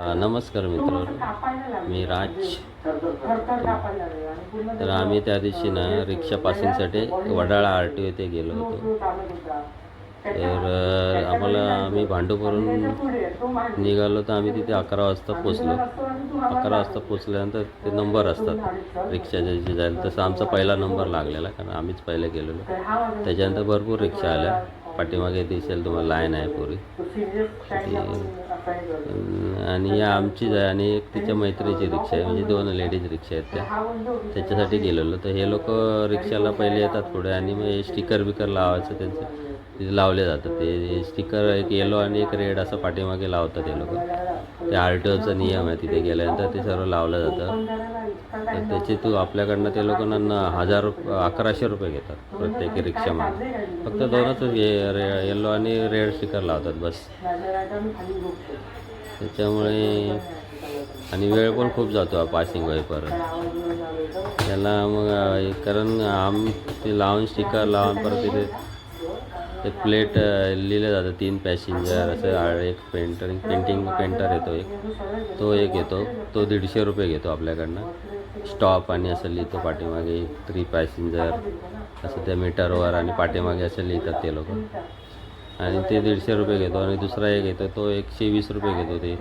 नमस्कार मित्र मी राज. तर आम्ही त्या दिवशी ना रिक्षा पासिंगसाठी वडाळा आर टी येथे गेलो होतो. तर आम्हाला आम्ही भांडूपवरून निघालो तर आम्ही तिथे अकरा वाजता पोचलो अकरा वाजता पोचल्यानंतर ते नंबर असतात रिक्षाचे जे जाईल तसं आमचा पहिला नंबर लागलेला कारण आम्हीच पहिले गेलेलो. त्याच्यानंतर भरपूर रिक्षा आल्या. पाठीमागे दिसेल तुम्हाला लाईन आहे पूर्वी आणि या आमचीच आहे आणि एक तिच्या मैत्रिणीची रिक्षा आहे म्हणजे दोन लेडीज रिक्षा आहेत त्या. त्याच्यासाठी गेलेलो. तर हे लोक रिक्षाला पहिले येतात पुढे आणि मग हे स्टिकर बिकर लावायचं त्यांचं. तिथे लावले जातात. ते स्टिकर एक येलो आणि एक रेड असं पाठीमागे लावतात ते लोक. ते आर टी ओचा नियम आहे तिथे गेल्यानंतर ते सर्व लावलं जातं. तर त्याचे तू आपल्याकडनं ते लोकांना न हजार रुप- अकराशे रुपये घेतात प्रत्येक रिक्षामध्ये फक्त दोनच हे रे येलो आणि रेड स्टिकर लावतात बस. त्याच्यामुळे आणि वेळ पण खूप जातो पासिंग होईपर्यंत त्याला मग कारण आम ते लावून स्टिकर लावून परत तिथे ते प्लेट लिहिलं जातं तीन पॅसेंजर असं एक पेंटर पेंटिंग पेंटर येतो एक. तो एक येतो तो दीडशे रुपये घेतो आपल्याकडनं. स्टॉप आणि असं लिहितो पाठीमागे थ्री पॅसेंजर असं त्या मीटरवर आणि पाठीमागे असं लिहितात ते लोक. आणि ते दीडशे रुपये घेतो आणि दुसरा एक येतो तो एकशे वीस रुपये घेतो ते.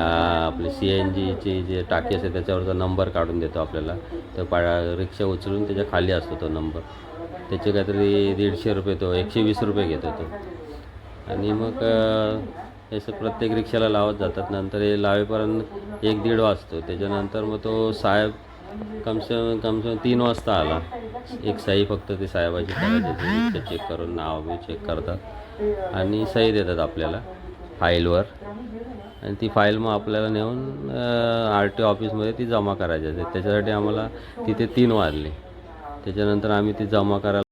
आपले सी एन जीची जे टाकी असते त्याच्यावरचा नंबर काढून देतो आपल्याला. तर पा रिक्षा उचलून त्याच्याखाली असतो तो नंबर त्याचे काहीतरी दीडशे रुपये तो एकशे वीस रुपये घेतो तो. आणि मग असं प्रत्येक रिक्षाला लावत जातात. नंतर हे लावेपर्यंत एक दीड वाजतो. त्याच्यानंतर मग तो साहेब कमसे कम से कम तीन वाजता आला. एक सही फक्त ते साहेबाची करायची ते रिक्षा चेक करून नाव बी चेक करतात. आणि सही देतात आपल्याला फाईलवर. आणि ती फाईल मग आपल्याला नेऊन आर टी ऑफिसमध्ये ती जमा करायची असते. त्याच्यासाठी आम्हाला तिथे तीन वाजले. त्याच्यानंतर आम्ही ते जमा करायला